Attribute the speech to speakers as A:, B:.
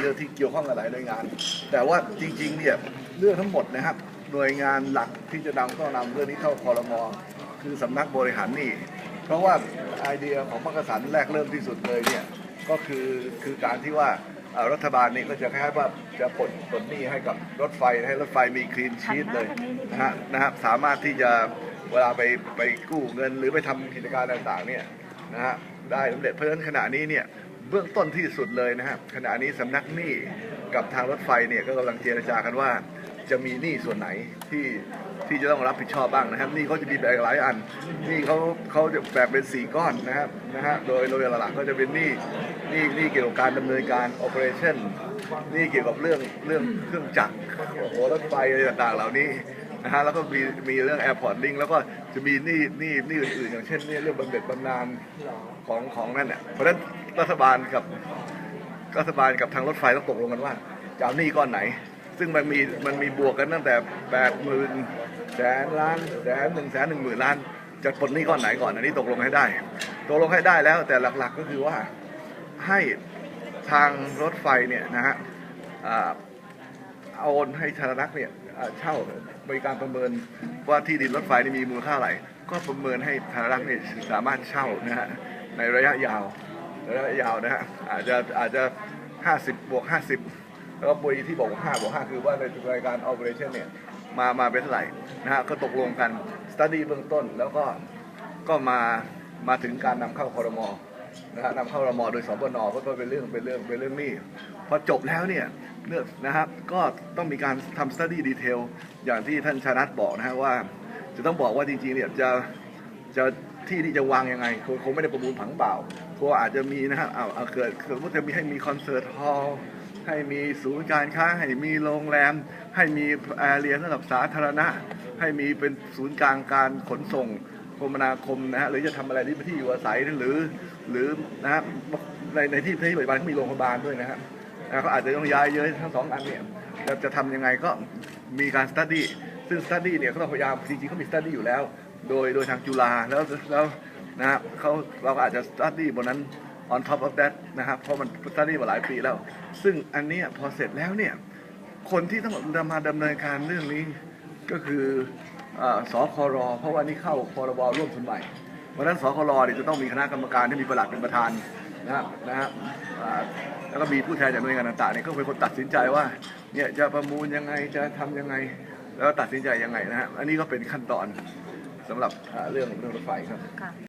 A: เรื่องที่เกี่ยวข้องกับหลายหน่วยงาน แต่ว่าจริงๆเนี่ยเรื่องทั้งหมดนะครับหน่วยงานหลักที่จะนำต้องนำเรื่องนี้เข้าคอรมอคือสำนักบริหารนี้เพราะว่าไอเดียของมักกะสันแรกเริ่มที่สุดเลยเนี่ยก็คือคือการที่ว่ารัฐบาลนี่ก็จะคล้ายๆว่าจะปลดปลดหนี้ให้กับรถไฟให้รถไฟมีคลีนชีตเลยนะฮะนะครับสามารถที่จะเวลาไปไปกู้เงินหรือไปทำกิจการต่างๆเนี่ยนะฮะได้สำเร็จเพราะฉะนั้นขณะนี้เนี่ย เบื้องต้นที่สุดเลยนะครับขณะนี้สำนักหนี้กับทางรถไฟเนี่ยก็กำลังเจรจากันว่า จะมีหนี้ส่วนไหนที่ที่จะต้องรับผิดชอบบ้างนะครับหนี่เขาจะมีแบ่งหลายอันหนี่เขาเขาจะแบ่งเป็นสี่ก้อนนะครับนะฮะโดยโดยหลักๆก็จะเป็นหนี้หนี้หนี้เกี่ยวกับการดำเนินการ operation หนี้เกี่ยวกับเรื่องเรื่องเครื่องจักรโอ้โหรถไฟอะไรต่างๆเหล่านี้นะฮะแล้วก็มีมีเรื่อง airport link แล้วก็จะมีหนี้หนี้หนี้อื่นๆ อย่างเช่นหนี้เรื่องบำเหน็จบำนาญของของนั่นเนี่ยเพราะฉะนั้น รัฐบาลกับรัฐบาลกับทางรถไฟต้องตกลงกันว่าจะเอาหนี้ก้อนไหน ซึ่งมันมีมันมีบวกกันตั้งแต่แปดหมื่นแสนล้านแสนหนึ่งแสนหนึ่งหมื่นล้านจะปลดหนี้ก้อนไหนก่อนอันนี้ตกลงให้ได้ ตกลงให้ได้แล้วแต่หลักๆก็คือว่าให้ทางรถไฟเนี่ยนะฮะเอาโอนให้ธนารักเนี่ยเช่าบริการประเมินว่าที่ดินรถไฟนี่มีมูลค่าอะไรก็ประเมินให้ธนารักษ์เนี่ยสามารถเช่านะฮะในระยะยาว ระยะยาวนะฮะอาจจะอาจจะ 50 บวก 50 แล้วก็ปุยที่บอกว่า5บวก5คือว่าในรายการ operation เนี่ยมามาเป็นเท่าไหร่นะฮะก็ตกลงกัน study เบื้องต้นแล้วก็ก็มามาถึงการนำเข้าคอรมอนะฮะนำเข้าคอรมอโดยสบนก็ก็เป็นเรื่องเป็นเรื่องเป็นเรื่องนี้พอจบแล้วเนี่ยเลือกนะครับก็ต้องมีการทำ study detail อย่างที่ท่านชานัทบอกนะฮะว่า จะต้องบอกว่าจริงๆเนี่ยจะจะ ที่ที่จะวางยังไงคงไม่ได้ประมูลผังเปล่าเพราอาจจะมีนะฮะเอาเอาเกิดสมมติจะมีให้มีคอนเสิร์ตฮอลล์ให้มีศูนย์การค้า ให้มีโรงแรม ให้มีแอร์เรียสำหรับสาธารณะ ให้มีเป็นศูนย์กลางการขนส่งคมนาคมนะฮะหรือจะทำอะไรที่เป็นที่อยู่อาศัยหรือ หรือนะฮะในในที่ที่ปัจจุบันก็มีโรงพยาบาลด้วยนะฮะเขาอาจจะต้องย้ายเยอะทั้งสองอันเนี่ยจะจะทำยังไงก็มีการสตัดดี้ซึ่งสตัดดี้เนี่ยเขาต้องพยายามจริงๆเขามีสตัดดี้อยู่แล้ว โดยโดยทางจุฬาแล้วแล้วนะครับเขาเราก็อาจจะ study บนนั้น on top of that นะครับ เพราะมัน study มาหลายปีแล้ว ซึ่งอันนี้พอเสร็จแล้วเนี่ยคนที่ต้องมาดำเนินการเรื่องนี้ก็คืออ่อสครเพราะว่านี่เข้าพรบร่วมทุนใหม่เพราะนั้นสครเนี่ยจะต้องมีคณะกรรมการที่มีประหลัดเป็นประธานนะครับนะครับแล้วก็มีผู้แทนจากหน่วยงานต่างๆเนี่ยก็เป็นคนตัดสินใจว่าเนี่ยจะประมูลยังไงจะทำยังไง แล้วตัดสินใจยังไงนะฮะอันนี้ก็เป็นขั้นตอน สำหรับเรื่องเรื่องรถไฟครับ